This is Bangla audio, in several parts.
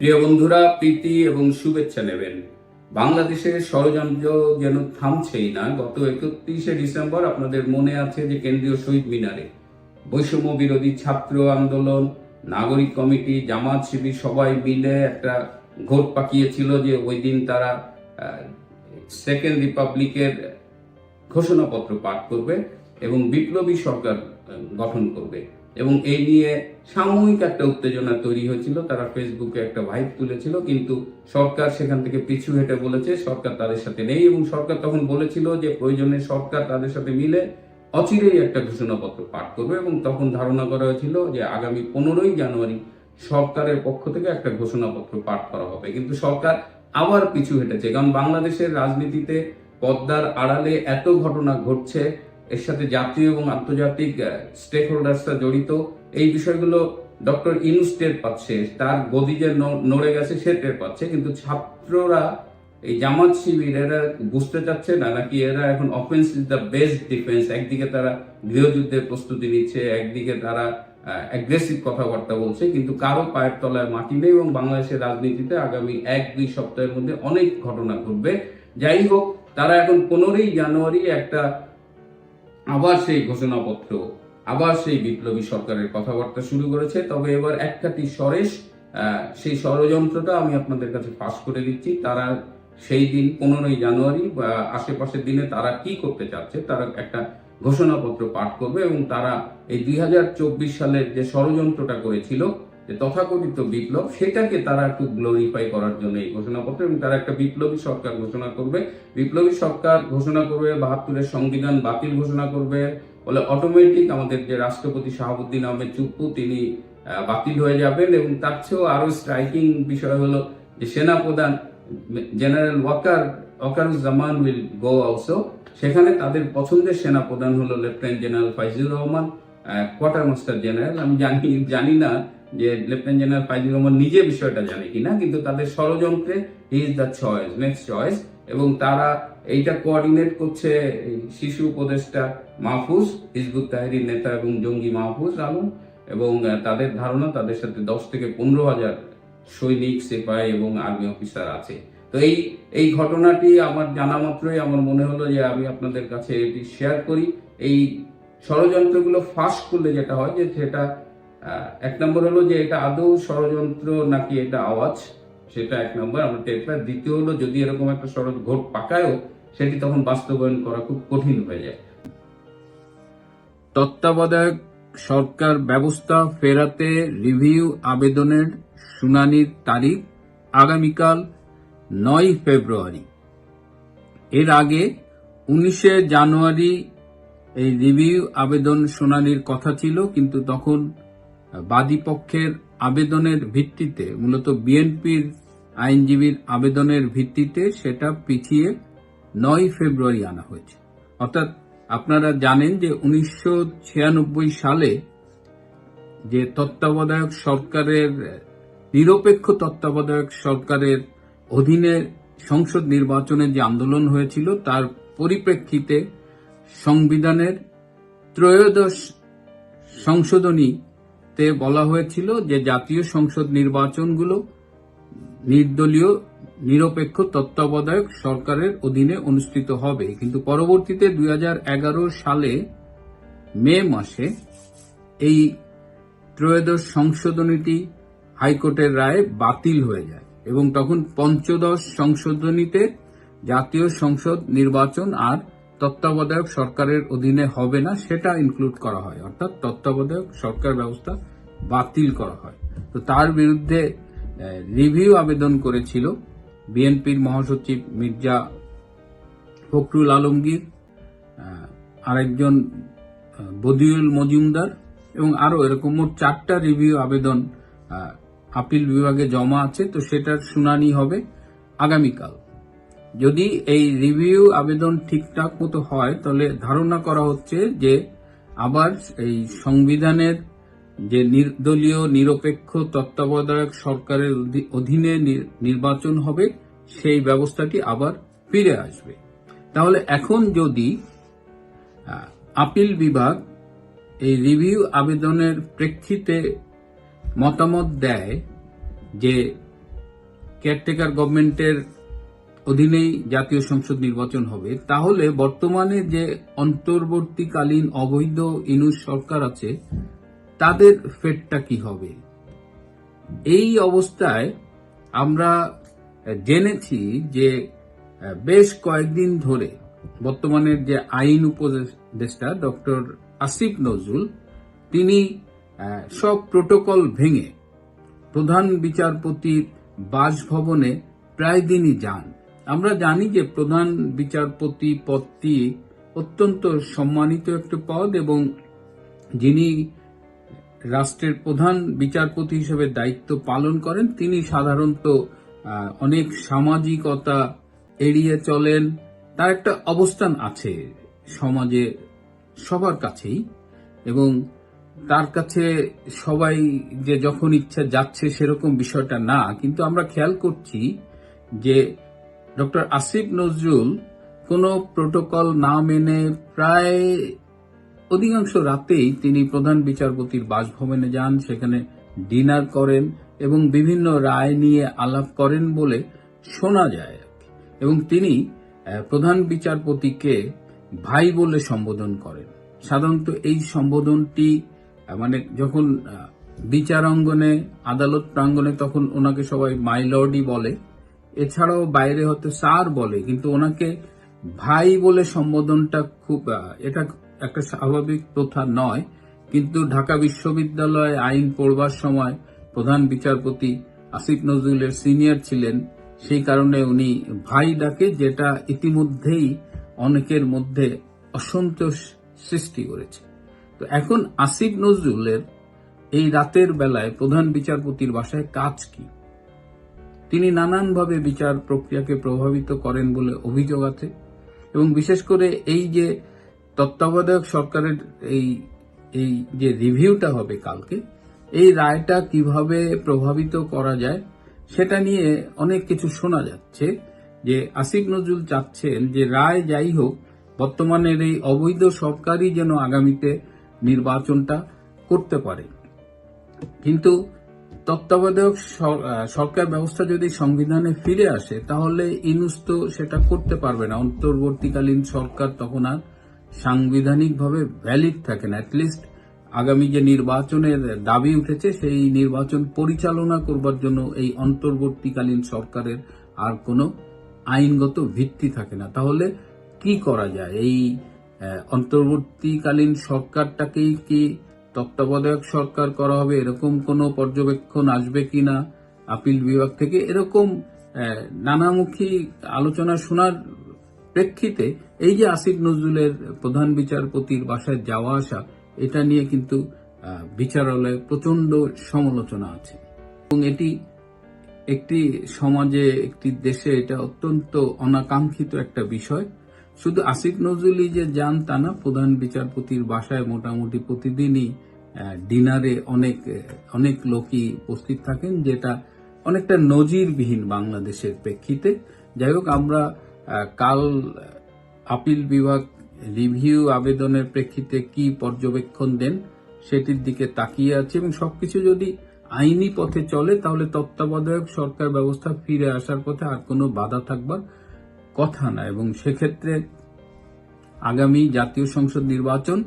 প্রিয় বন্ধুরা, প্রীতি এবং শুভেচ্ছা নেবেন। বাংলাদেশের ষড়যন্ত্র যেন থামছেই না, গত একত্রিশে ডিসেম্বর আপনাদের মনে আছে যে কেন্দ্রীয় শহীদ মিনারে বৈষম্য বিরোধী ছাত্র আন্দোলন, নাগরিক কমিটি, জামাত শিবির সবাই মিলে একটা ঘোট পাকিয়েছিল যে ওই দিন তারা সেকেন্ড রিপাবলিকের ঘোষণাপত্র পাঠ করবে এবং বিপ্লবী সরকার গঠন করবে। এবং এই নিয়ে সাময়িক একটা উত্তেজনা তৈরি হয়েছিল। তারা ফেসবুকে একটা ভাইব তুলেছিল, কিন্তু সরকার সেখান থেকে পিছু হেঁটে বলেছে, সরকার তাদের সাথে নেই এবং সরকার তখন বলেছিল যে প্রয়োজনে সরকার তাদের সাথে মিলে অচিরেই একটা ঘোষণাপত্র পাঠ করবে এবং তখন ধারণা করা হয়েছিল যে আগামী পনেরোই জানুয়ারি সরকারের পক্ষ থেকে একটা ঘোষণাপত্র পাঠ করা হবে। কিন্তু সরকার আবার পিছু হেঁটেছে, কারণ বাংলাদেশের রাজনীতিতে পদ্মার আড়ালে এত ঘটনা ঘটছে এর সাথে জাতীয় এবং আন্তর্জাতিক স্টেক হোল্ডার্সরা জড়িত। এই বিষয়গুলো ডক্টর ইনুস টের পাচ্ছে, তার গদি যে নড়ে গেছে সে টের পাচ্ছে, কিন্তু ছাত্ররা, এই জামাত শিবির, এরা বুঝতে চাচ্ছে না, নাকি এরা এখন offence is the best defence একদিকে তারা গৃহযুদ্ধের প্রস্তুতি নিচ্ছে, একদিকে তারা অ্যাগ্রেসিভ কথাবার্তা বলছে, কিন্তু কারও পায়ের তলায় মাটি নেই এবং বাংলাদেশের রাজনীতিতে আগামী এক, দুই সপ্তাহের মধ্যে অনেক ঘটনা ঘটবে। যাই হোক, তারা এখন পনেরোই জানুয়ারি একটা আবার সেই ঘোষণাপত্র, আবার সেই বিপ্লবী সরকারের কথাবার্তা শুরু করেছে। তবে এবার একটাটি সরেশ সেই ষড়যন্ত্রটা আমি আপনাদের কাছে পাশ করে দিচ্ছি। তারা সেই দিন পনেরোই জানুয়ারি বা আশেপাশের দিনে তারা কি করতে চাচ্ছে তারা একটা ঘোষণাপত্র পাঠ করবে এবং তারা এই দুই হাজার চব্বিশ সালের যে ষড়যন্ত্রটা করেছিল যে তথাকথিত বিপ্লব, সেটাকে তারা একটু গ্লোরিফাই করার জন্য এই ঘোষণা ঘোষণাপত্র এবং তারা একটা বিপ্লবী সরকার ঘোষণা করবে। বিপ্লবী সরকার ঘোষণা করবে, বাহাত্তরের সংবিধান বাতিল ঘোষণা করবে। বলে অটোমেটিক আমাদের যে রাষ্ট্রপতি শাহাবুদ্দিন আহমেদ চুপ্পু, তিনি বাতিল হয়ে যাবেন এবং তার চেয়েও আরও স্ট্রাইকিং বিষয় হলো যে সেনাপ্রধান general Waker, Wakeruzzaman will go also সেখানে তাদের পছন্দের সেনাপ্রধান হলো lieutenant general Faizur Rahman quarter master general আমি জানি জানি না যে লেফটেন্যান্ট জেনারেল ফাইজুর রহমান নিজে বিষয়টা জানে কিনা, কিন্তু তাদের ষড়যন্ত্রে he is the choice next choice এবং তারা এইটা কোঅর্ডিনেট করছে শিশু উপদেষ্টা মাহফুজ, হিজবুত তাহরির নেতা এবং জঙ্গি মাহফুজ আলম, এবং তাদের ধারণা তাদের সাথে দশ থেকে পনেরো হাজার সৈনিক, সেপাই এবং আর্মি অফিসার আছে। তো এই এই ঘটনাটি আমার জানা মাত্রই আমার মনে হলো যে আমি আপনাদের কাছে এটি শেয়ার করি। এই ষড়যন্ত্রগুলো ফাঁস করলে যেটা হয় যে সেটা এক নম্বর হলো যে এটা আদৌ ষড়যন্ত্র নাকি এটা আওয়াজ? সেটা এক নম্বর। আমরা টের পাই। দ্বিতীয় হলো, যদি এরকম একটা ষড়যন্ত্র ঘট পাকায়ও, সেটি তখন বাস্তবায়ন করা খুব কঠিন হয়ে যায়। তত্ত্বাবধায়ক সরকার ব্যবস্থা ফেরাতে রিভিউ আবেদনের শুনানির তারিখ আগামীকাল নয় ফেব্রুয়ারি। এর আগে উনিশে জানুয়ারি এই রিভিউ আবেদন শুনানির কথা ছিল, কিন্তু তখন বাদী পক্ষের আবেদনের ভিত্তিতে, মূলত বিএনপির আইনজীবীর আবেদনের ভিত্তিতে সেটা পিছিয়ে নয় ফেব্রুয়ারি আনা হয়েছে। অর্থাৎ আপনারা জানেন যে উনিশশো ছিয়ানব্বই সালে যে তত্ত্বাবধায়ক সরকারের, নিরপেক্ষ তত্ত্বাবধায়ক সরকারের অধীনে সংসদ নির্বাচনের যে আন্দোলন হয়েছিল, তার পরিপ্রেক্ষিতে সংবিধানের ত্রয়োদশ সংশোধনীতে বলা হয়েছিল যে জাতীয় সংসদ নির্বাচনগুলো নির্দলীয়, নিরপেক্ষ, তত্ত্বাবধায়ক সরকারের অধীনে অনুষ্ঠিত হবে। কিন্তু পরবর্তীতে দুই হাজার এগারো সালে মে মাসে এই ত্রয়োদশ সংশোধনীটি হাইকোর্টের রায়ে বাতিল হয়ে যায় এবং তখন পঞ্চদশ সংশোধনীতে জাতীয় সংসদ নির্বাচন আর তত্ত্বাবধায়ক সরকারের অধীনে হবে না, সেটা ইনক্লুড করা হয়। অর্থাৎ তত্ত্বাবধায়ক সরকার ব্যবস্থা বাতিল করা হয়। তো তার বিরুদ্ধে রিভিউ আবেদন করেছিল বিএনপির মহাসচিব মির্জা ফখরুল আলমগীর আরেকজন বদিউল মজুমদার এবং আরও এরকম মোট চারটা রিভিউ আবেদন আপিল বিভাগে জমা আছে। তো সেটার শুনানি হবে আগামীকাল। যদি এই রিভিউ আবেদন ঠিকঠাক মতো হয়, তাহলে ধারণা করা হচ্ছে যে আবার এই সংবিধানের যে নির্দলীয়, নিরপেক্ষ তত্ত্বাবধায়ক সরকারের অধীনে নির- নির্বাচন হবে, সেই ব্যবস্থাটি আবার ফিরে আসবে। তাহলে এখন যদি আপিল বিভাগ এই রিভিউ আবেদনের প্রেক্ষিতে মতামত দেয় যে কেয়ারটেকার গভর্নমেন্টের অধীনেই জাতীয় সংসদ নির্বাচন হবে, তাহলে বর্তমানে যে অন্তর্বর্তীকালীন অবৈধ ইনুস সরকার আছে, তাদের ফেটটা কি হবে? এই অবস্থায় আমরা জেনেছি যে, বেশ কয়েকদিন ধরে বর্তমানের যে আইন উপদেষ্টা ডক্টর আসিফ নজরুল, তিনি সব প্রোটোকল ভেঙে প্রধান বিচারপতির বাসভবনে প্রায় দিনই যান। আমরা জানি যে প্রধান বিচারপতি পদটি অত্যন্ত সম্মানিত একটি পদ এবং যিনি রাষ্ট্রের প্রধান বিচারপতি হিসেবে দায়িত্ব পালন করেন, তিনি সাধারণত অনেক সামাজিকতা এড়িয়ে চলেন। তার একটা অবস্থান আছে সমাজে সবার কাছেই এবং তার কাছে সবাই যে যখন ইচ্ছা যাচ্ছে সেরকম বিষয়টা না। কিন্তু আমরা খেয়াল করছি যে ডক্টর আসিফ নজরুল কোনো প্রোটোকল না মেনে প্রায় অধিকাংশ রাতেই তিনি প্রধান বিচারপতির বাসভবনে যান সেখানে ডিনার করেন এবং বিভিন্ন রায় নিয়ে আলাপ করেন বলে শোনা যায় এবং তিনি প্রধান বিচারপতিকে ভাই বলে সম্বোধন করেন। সাধারণত এই সম্বোধনটি মানে যখন আহ, বিচার অঙ্গনে আদালত প্রাঙ্গনে তখন ওনাকে সবাই মাই লর্ডই বলে। এছাড়াও বাইরে হয়তো স্যার বলে, কিন্তু ওনাকে ভাই বলে সম্বোধনটা খুব এটা একটা স্বাভাবিক প্রথা নয়। কিন্তু ঢাকা বিশ্ববিদ্যালয়ে আইন পড়বার সময় প্রধান বিচারপতি আসিফ নজরুলের সিনিয়র ছিলেন। সেই কারণে উনি ভাই ডাকে, যেটা ইতিমধ্যেই অনেকের মধ্যে অসন্তোষ সৃষ্টি করেছে। তো এখন আসিফ নজরুলের এই রাতের বেলায় প্রধান বিচারপতির বাসায় কাজ কি? তিনি নানানভাবে বিচার প্রক্রিয়াকে প্রভাবিত করেন বলে অভিযোগ আছে এবং বিশেষ করে এই যে তত্ত্বাবধায়ক সরকারের এই এই যে রিভিউটা হবে কালকে, এই রায়টা কীভাবে প্রভাবিত করা যায় সেটা নিয়ে অনেক কিছু শোনা যাচ্ছে যে আসিফ নজরুল চাচ্ছেন যে রায় যাই হোক, বর্তমানের এই অবৈধ সরকারই যেন আগামীতে নির্বাচনটা করতে পারে। কিন্তু তত্ত্বাবধায়ক সর- সরকার ব্যবস্থা যদি সংবিধানে ফিরে আসে, তাহলে ইনুস তো সেটা করতে পারবে না। অন্তর্বর্তীকালীন সরকার তখন আর সাংবিধানিকভাবে ভ্যালিড থাকে না। অ্যাটলিস্ট আগামী যে নির্বাচনের দাবি উঠেছে, সেই নির্বাচন পরিচালনা করবার জন্য এই অন্তর্বর্তীকালীন সরকারের আর কোনো আইনগত ভিত্তি থাকে না। তাহলে কি করা যায়? এই অন্তর্বর্তীকালীন সরকারটাকেই কি তত্ত্বাবধায়ক সরকার করা হবে, এরকম কোনো পর্যবেক্ষণ আসবে কিনা আপিল বিভাগ থেকে এরকম নানামুখী আলোচনা শোনার প্রেক্ষিতে এই যে আসিফ নজরুলের প্রধান বিচারপতির বাসায় যাওয়া আসা, এটা নিয়ে কিন্তু বিচারালয়ে প্রচণ্ড সমালোচনা আছে। এবং এটি একটি সমাজে, একটি দেশে এটা অত্যন্ত অনাকাঙ্ক্ষিত একটা বিষয়। শুধু আসিফ নজরুলই যে যান তা না, প্রধান বিচারপতির বাসায় মোটামুটি প্রতিদিনই ডিনারে অনেক অনেক লোকই উপস্থিত থাকেন, যেটা অনেকটা নজিরবিহীন বাংলাদেশের প্রেক্ষিতে। যাই হোক, আমরা কাল আপিল বিভাগ রিভিউ আবেদনের প্রেক্ষিতে কি পর্যবেক্ষণ দেন সেটির দিকে তাকিয়ে আছে এবং সবকিছু যদি আইনি পথে চলে, তাহলে তত্ত্বাবধায়ক সরকার ব্যবস্থা ফিরে আসার পথে আর কোনো বাধা থাকবার কথা না। এবং সেক্ষেত্রে আগামী জাতীয় সংসদ নির্বাচন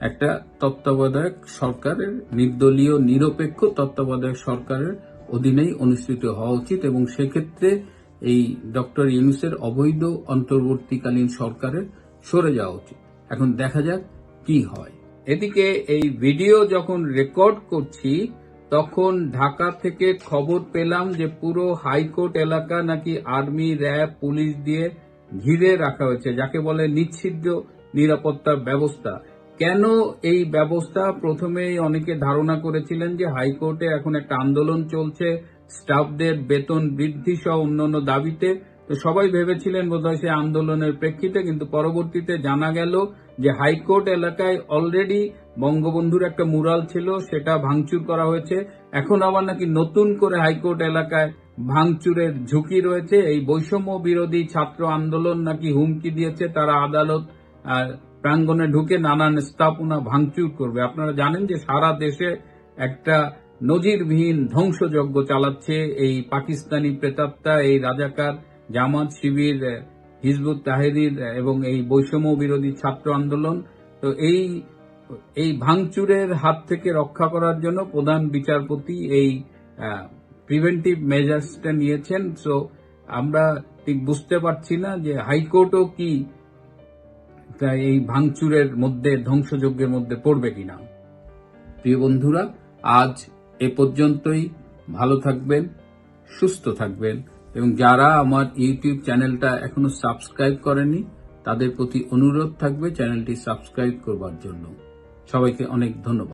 একটা তত্ত্বাবধায়ক সরকারের নির্দলীয়, নিরপেক্ষ তত্ত্বাবধায়ক সরকারের অধীনেই অনুষ্ঠিত হওয়া উচিত এবং সেক্ষেত্রে এই ডক্টর ইউনুসের অবৈধ অন্তর্বর্তীকালীন সরকারের সরে যাওয়া উচিত। এখন দেখা যাক কি হয়। এদিকে এই ভিডিও যখন রেকর্ড করছি, তখন ঢাকা থেকে খবর পেলাম যে পুরো হাইকোর্ট এলাকা নাকি আর্মি, র্যাব, পুলিশ দিয়ে ঘিরে রাখা হয়েছে, যাকে বলে নিচ্ছিদ্র নিরাপত্তা ব্যবস্থা। কেন এই ব্যবস্থা? প্রথমেই অনেকে ধারণা করেছিলেন যে হাইকোর্টে এখন একটা আন্দোলন চলছে, স্টাফদের বেতন বৃদ্ধি সহ অন্যান্য দাবিতে। তো সবাই ভেবেছিলেন বোধহয় সে আন্দোলনের প্রেক্ষিতে, কিন্তু পরবর্তীতে জানা গেল যে হাইকোর্ট এলাকায় অলরেডি বঙ্গবন্ধুর একটা মুরাল ছিল, সেটা ভাঙচুর করা হয়েছে। এখন আবার নাকি নতুন করে হাইকোর্ট এলাকায় ভাঙচুরের ঝুঁকি রয়েছে। এই বৈষম্য বিরোধী ছাত্র আন্দোলন নাকি হুমকি দিয়েছে তারা আদালত আহ, প্রাঙ্গণে ঢুকে নানান স্থাপনা ভাঙচুর করবে। আপনারা জানেন যে সারা দেশে একটা নজিরবিহীন ধ্বংসযজ্ঞ চালাচ্ছে এই পাকিস্তানি প্রেতাত্মা এই রাজাকার জামাত শিবির হিজবুত তাহেরির এবং এই বৈষম্য বিরোধী ছাত্র আন্দোলন। তো এই এই ভাঙচুরের হাত থেকে রক্ষা করার জন্য প্রধান বিচারপতি এই প্রিভেন্টিভ মেজার্সটা নিয়েছেন। সো আমরা ঠিক বুঝতে পারছি না যে হাইকোর্টও কি এই ভাঙচুরের মধ্যে, ধ্বংসযজ্ঞের মধ্যে পড়বে কিনা? প্রিয় বন্ধুরা, আজ এ পর্যন্তই। ভালো থাকবেন, সুস্থ থাকবেন। এবং যারা আমার ইউটিউব চ্যানেলটা এখনও সাবস্ক্রাইব করেনি তাদের প্রতি অনুরোধ থাকবে চ্যানেলটি সাবস্ক্রাইব করবার জন্য। সবাইকে অনেক ধন্যবাদ।